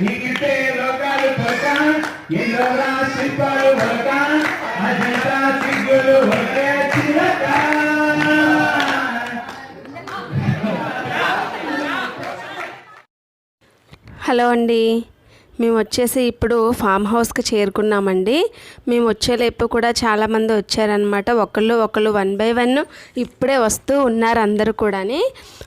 నీకితే లోకాలు పొరక ఎన్నోరా శిల్పాలు పొరక అజంతా సిగ్గులు ఒకే చిలక హలో అండి. మేము వచ్చేసి ఇప్పుడు ఫామ్ హౌస్కి చేరుకున్నామండి. మేము వచ్చేలేపు కూడా చాలామంది వచ్చారనమాట ఒకళ్ళు ఒకళ్ళు వన్ బై వన్ ఇప్పుడే వస్తూ ఉన్నారు అందరూ కూడాని.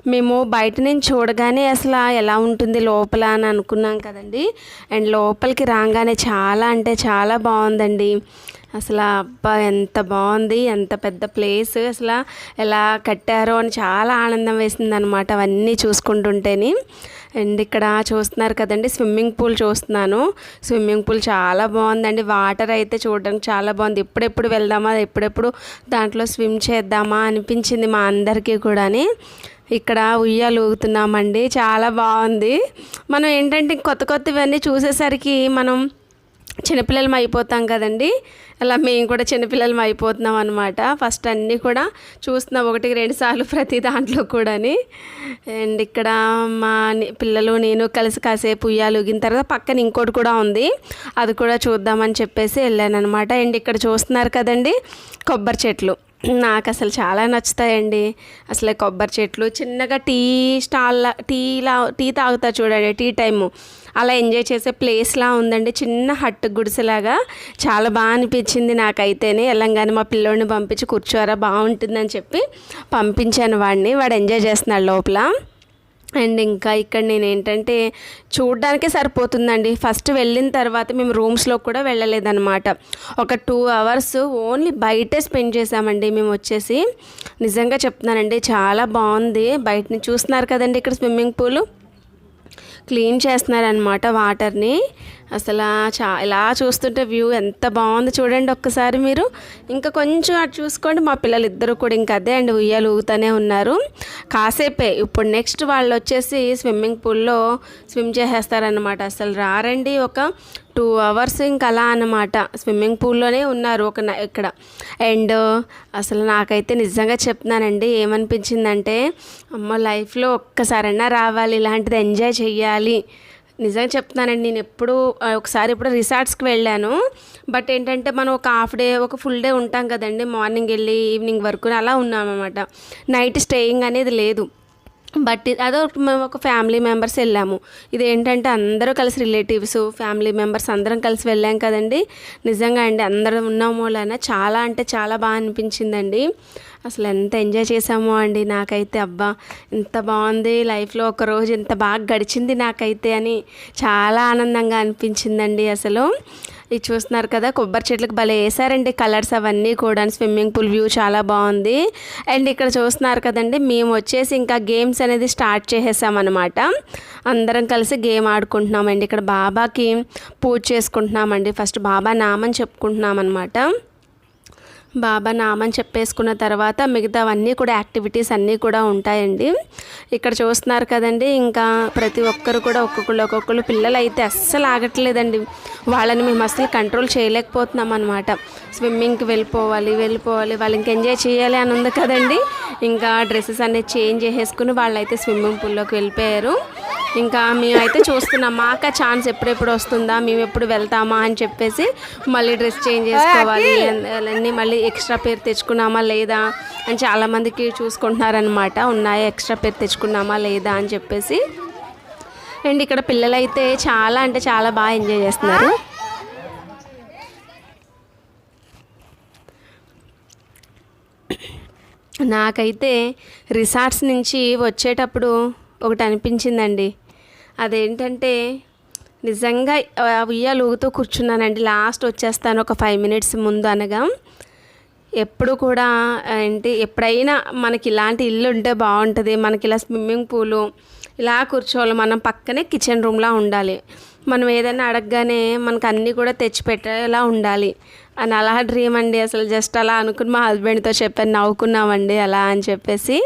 మేము బయట నుంచి చూడగానే అసలు ఎలా ఉంటుంది లోపల అని అనుకున్నాం కదండి. అండ్ లోపలికి రాగానే చాలా అంటే చాలా బాగుందండి. అసలు అబ్బా ఎంత బాగుంది ఎంత పెద్ద ప్లేస్ అసలు ఎలా కట్టారో అని చాలా ఆనందం వేసింది అనమాట అవన్నీ చూసుకుంటుంటేనే. అండ్ ఇక్కడ చూస్తున్నారు కదండి స్విమ్మింగ్ పూల్ చూస్తున్నాను. స్విమ్మింగ్ పూల్ చాలా బాగుందండి. వాటర్ అయితే చూడడానికి చాలా బాగుంది. ఎప్పుడెప్పుడు వెళ్దామా ఎప్పుడెప్పుడు దాంట్లో స్విమ్ చేద్దామా అనిపించింది మా అందరికీ కూడాని. ఇక్కడ ఉయ్యాలు ఊగుతున్నామండి. చాలా బాగుంది. మనం ఏంటంటే కొత్త కొత్తవన్నీ చూసేసరికి మనం చిన్నపిల్లలం అయిపోతాం కదండి. అలా మేము కూడా చిన్నపిల్లలం అయిపోతున్నాం అనమాట ఫస్ట్ అన్నీ కూడా చూస్తున్నాం ఒకటికి రెండు సార్లు ప్రతి దాంట్లో కూడాని. అండ్ ఇక్కడ మా పిల్లలు నేను కలిసి కాసేపు ఉయ్యాలు ఊగిన తర్వాత పక్కన ఇంకోటి కూడా ఉంది. అది కూడా చూద్దామని చెప్పేసి వెళ్ళాను అనమాట అండ్ ఇక్కడ చూస్తున్నారు కదండి కొబ్బరి చెట్లు. నాకు అసలు చాలా నచ్చుతాయండి. అసలు కొబ్బరి చెట్లు చిన్నగా టీ స్టాల్ టీలా టీ తాగుతా చూడండి టీ టైము. అలా ఎంజాయ్ చేసే ప్లేస్లా ఉందండి. చిన్న హట్ గుడిసెలాగా చాలా బాగా అనిపించింది నాకైతేనే. వెళ్ళంగానే మా పిల్లోడిని పంపించి కూర్చోరా బాగుంటుందని చెప్పి పంపించాను వాడిని. వాడు ఎంజాయ్ చేస్తున్నాడు లోపల. అండ్ ఇంకా ఇక్కడ నేను ఏంటంటే చూడడానికే సరిపోతుందండి. ఫస్ట్ వెళ్ళిన తర్వాత మేము రూమ్స్లో కూడా వెళ్ళలేదన్నమాట. ఒక టూ అవర్స్ ఓన్లీ బయటే స్పెండ్ చేసామండి మేము వచ్చేసి. నిజంగా చెప్తున్నానండి చాలా బాగుంది. బయటని చూస్తున్నారు కదండి ఇక్కడ స్విమ్మింగ్ పూల్. క్లీన్ చేస్తున్నారనమాట వాటర్ని. అసలు చా ఇలా చూస్తుంటే వ్యూ ఎంత బాగుంది చూడండి ఒక్కసారి మీరు. ఇంకా కొంచెం అటు చూసుకోండి మా పిల్లలు ఇద్దరు కూడా ఇంకా అదే అండి ఉయ్యాలు ఊగుతూనే ఉన్నారు. కాసేపే ఇప్పుడు నెక్స్ట్ వాళ్ళు వచ్చేసి స్విమ్మింగ్ పూల్లో స్విమ్ చేసేస్తారనమాట అసలు రారండి ఒక టూ అవర్స్ ఇంకా అలా అనమాట స్విమ్మింగ్ పూల్లోనే ఉన్నారు ఒక ఇక్కడ. అండ్ అసలు నాకైతే నిజంగా చెప్తున్నానండి ఏమనిపించిందంటే అమ్మ లైఫ్లో ఒక్కసారైనా రావాలి ఇలాంటిది ఎంజాయ్ చెయ్యాలి. నిజంగా చెప్తున్నానండి. నేను ఎప్పుడు ఒకసారి ఇప్పుడు రిసార్ట్స్కి వెళ్ళాను. బట్ ఏంటంటే మనం ఒక హాఫ్ డే ఒక ఫుల్ డే ఉంటాం కదండి. మార్నింగ్ వెళ్ళి ఈవినింగ్ వరకు అలా ఉన్నామన్నమాట. నైట్ స్టేయింగ్ అనేది లేదు. బట్ అదో మేము ఒక ఫ్యామిలీ మెంబర్స్ వెళ్ళాము. ఇది ఏంటంటే అందరూ కలిసి రిలేటివ్స్ ఫ్యామిలీ మెంబర్స్ అందరం కలిసి వెళ్ళాం కదండి. నిజంగా అండి అందరం ఉన్నాం వలన చాలా అంటే చాలా బాగా అనిపించిందండి. అసలు ఎంత ఎంజాయ్ చేసామో అండి నాకైతే అబ్బా! ఎంత బాగుంది లైఫ్లో ఒక రోజు ఎంత బాగా గడిచింది నాకైతే అని చాలా ఆనందంగా అనిపించిందండి అసలు. ఇది చూస్తున్నారు కదా కొబ్బరి చెట్లకు భలే వేసారండి కలర్స్ అవన్నీ కూడా. స్విమ్మింగ్ పూల్ వ్యూ చాలా బాగుంది. అండ్ ఇక్కడ చూస్తున్నారు కదండి మేము వచ్చేసి ఇంకా గేమ్స్ అనేది స్టార్ట్ చేసేసామన్నమాట. అందరం కలిసి గేమ్ ఆడుకుంటున్నామండి. ఇక్కడ బాబాకి పూజ చేసుకుంటున్నామండి. ఫస్ట్ బాబా నామని చెప్పుకుంటున్నాం అనమాట బాబా నామని చెప్పేసుకున్న తర్వాత మిగతావన్నీ కూడా యాక్టివిటీస్ అన్నీ కూడా ఉంటాయండి. ఇక్కడ చూస్తున్నారు కదండి ఇంకా ప్రతి ఒక్కరు కూడా ఒక్కొక్కరు ఒక్కొక్కరు పిల్లలు అయితే అస్సలు ఆగట్లేదండి. వాళ్ళని మేము అస్సలు కంట్రోల్ చేయలేకపోతున్నాం అనమాట స్విమ్మింగ్కి వెళ్ళిపోవాలి వెళ్ళిపోవాలి వాళ్ళు ఇంకా ఎంజాయ్ చేయాలి అని ఉంది కదండి. ఇంకా డ్రెస్సెస్ అనేది చేంజ్ చేసేసుకుని వాళ్ళైతే స్విమ్మింగ్ పూల్లోకి వెళ్ళిపోయారు. ఇంకా మేమైతే చూస్తున్నాం మాకు ఛాన్స్ ఎప్పుడెప్పుడు వస్తుందా మేము ఎప్పుడు వెళ్తామా అని చెప్పేసి మళ్ళీ డ్రెస్ చేంజ్ చేసుకోవాలి అన్నీ మళ్ళీ ఎక్స్ట్రా పేరు తెచ్చుకున్నామా లేదా అని చాలామందికి చూసుకుంటున్నారనమాట ఉన్నాయా ఎక్స్ట్రా పేరు తెచ్చుకున్నామా లేదా అని చెప్పేసి. అండ్ ఇక్కడ పిల్లలైతే చాలా అంటే చాలా బాగా ఎంజాయ్ చేస్తున్నారు. నాకైతే రిసార్ట్స్ నుంచి వచ్చేటప్పుడు ఒకటి అనిపించిందండి అదేంటంటే నిజంగా ఉయ్యాలు ఊగుతూ కూర్చున్నానండి. లాస్ట్ వచ్చేస్తాను ఒక ఫైవ్ మినిట్స్ ముందు అనగా ఎప్పుడు కూడా ఏంటి ఎప్పుడైనా మనకి ఇలాంటి ఇల్లు ఉంటే బాగుంటుంది. మనకి ఇలా స్విమ్మింగ్ పూలు ఇలా కూర్చోవాలి. మనం పక్కనే కిచెన్ రూమ్లా ఉండాలి. మనం ఏదైనా అడగగానే మనకు అన్నీ కూడా తెచ్చిపెట్టేలా ఉండాలి. అని అలా డ్రీమ్ అండి. అసలు జస్ట్ అలా అనుకుని మా హస్బెండ్తో చెప్పాను నవ్వుకున్నామండి అలా అని చెప్పేసి.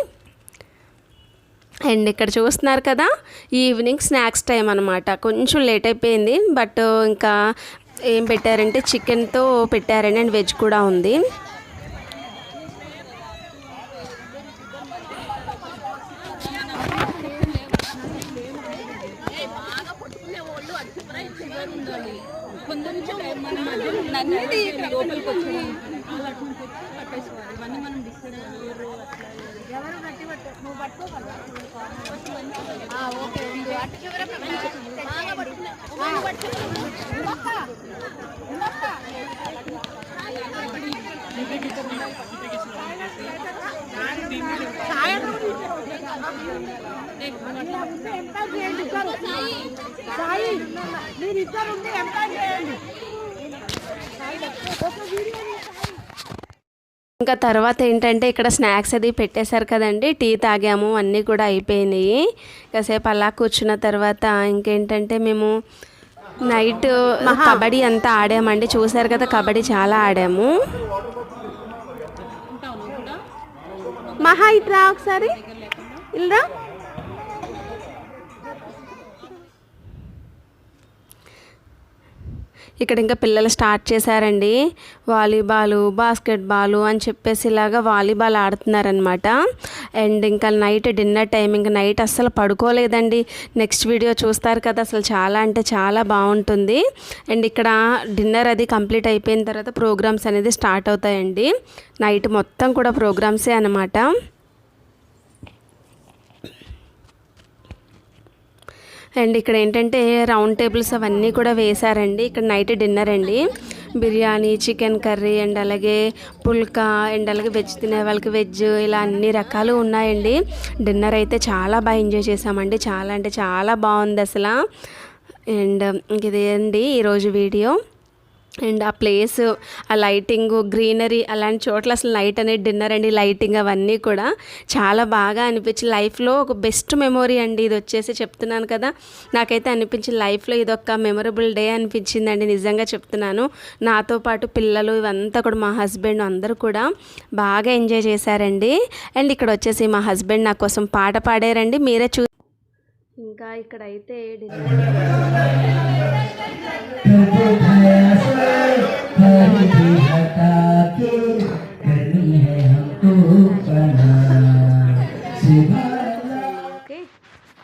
అండ్ ఇక్కడ చూస్తున్నారు కదా ఈవినింగ్ స్నాక్స్ టైం అనమాట కొంచెం లేట్ అయిపోయింది బట్ ఇంకా ఏం పెట్టారంటే చికెన్తో పెట్టారండి అండ్ వెజ్ కూడా ఉంది. కొంచెం మన మధ్యలో నన్ను లోపలికి వచ్చాయి అలా అటు పట్టేసుకోవాలి ఇవన్నీ మనం డిస్కస్ ఎవరు గట్టి పట్టు నువ్వు పట్టుకోగలవా ఓకే అటు చివర బాగా పట్టుకున్నా బాగా పట్టుకున్నా సాయి మీరు ఇద్దరు ఉండి ఎంప్లాయ్ చేయండి ఒక వీడియో ఇంకా తర్వాత ఏంటంటే ఇక్కడ స్నాక్స్ అది పెట్టేశారు కదండి. టీ తాగాము అన్నీ కూడా అయిపోయినాయి. కాసేపు అలా కూర్చున్న తర్వాత ఇంకేంటంటే మేము నైట్ కబడ్డీ అంతా ఆడామండి. చూసారు కదా కబడ్డీ చాలా ఆడాము. మహా ఇట్రా ఒకసారి. ఇల్రా ఇక్కడ ఇంకా పిల్లలు స్టార్ట్ చేశారండి. వాలీబాల్ బాస్కెట్బాల్ అని చెప్పేసి ఇలాగా వాలీబాల్ ఆడుతున్నారనమాట అండ్ ఇంకా నైట్ డిన్నర్ టైం ఇంకా నైట్ అస్సలు పడుకోలేదండి. నెక్స్ట్ వీడియో చూస్తారు కదా అసలు చాలా అంటే చాలా బాగుంటుంది. అండ్ ఇక్కడ డిన్నర్ అది కంప్లీట్ అయిపోయిన తర్వాత ప్రోగ్రామ్స్ అనేది స్టార్ట్ అవుతాయండి. నైట్ మొత్తం కూడా ప్రోగ్రామ్సే అనమాట అండ్ ఇక్కడ ఏంటంటే రౌండ్ టేబుల్స్ అవన్నీ కూడా వేశారండి. ఇక్కడ నైట్ డిన్నర్ అండి. బిర్యానీ చికెన్ కర్రీ అండ్ అలాగే పుల్కా అండ్ అలాగే వెజ్ తినే వాళ్ళకి వెజ్ ఇలా అన్ని రకాలు ఉన్నాయండి. డిన్నర్ అయితే చాలా బాగా ఎంజాయ్ చేసామండి చాలా అంటే చాలా బాగుంది అసలు. అండ్ ఇంక ఇదే అండి ఈరోజు వీడియో. అండ్ ఆ ప్లేస్ ఆ లైటింగ్ గ్రీనరీ అలాంటి చోట్ల అసలు నైట్ అనేది డిన్నర్ అండి లైటింగ్ అవన్నీ కూడా చాలా బాగా అనిపించి లైఫ్లో ఒక బెస్ట్ మెమొరీ అండి ఇది వచ్చేసి చెప్తున్నాను కదా. నాకైతే అనిపించింది లైఫ్లో ఇది ఒక మెమొరబుల్ డే అనిపించిందండి నిజంగా చెప్తున్నాను. నాతో పాటు పిల్లలు ఇవంతా కూడా మా హస్బెండ్ అందరూ కూడా బాగా ఎంజాయ్ చేశారండి. అండ్ ఇక్కడ వచ్చేసి మా హస్బెండ్ నా కోసం పాట పాడారండి మీరే చూ ఇంకా ఇక్కడైతే డిన్నర్.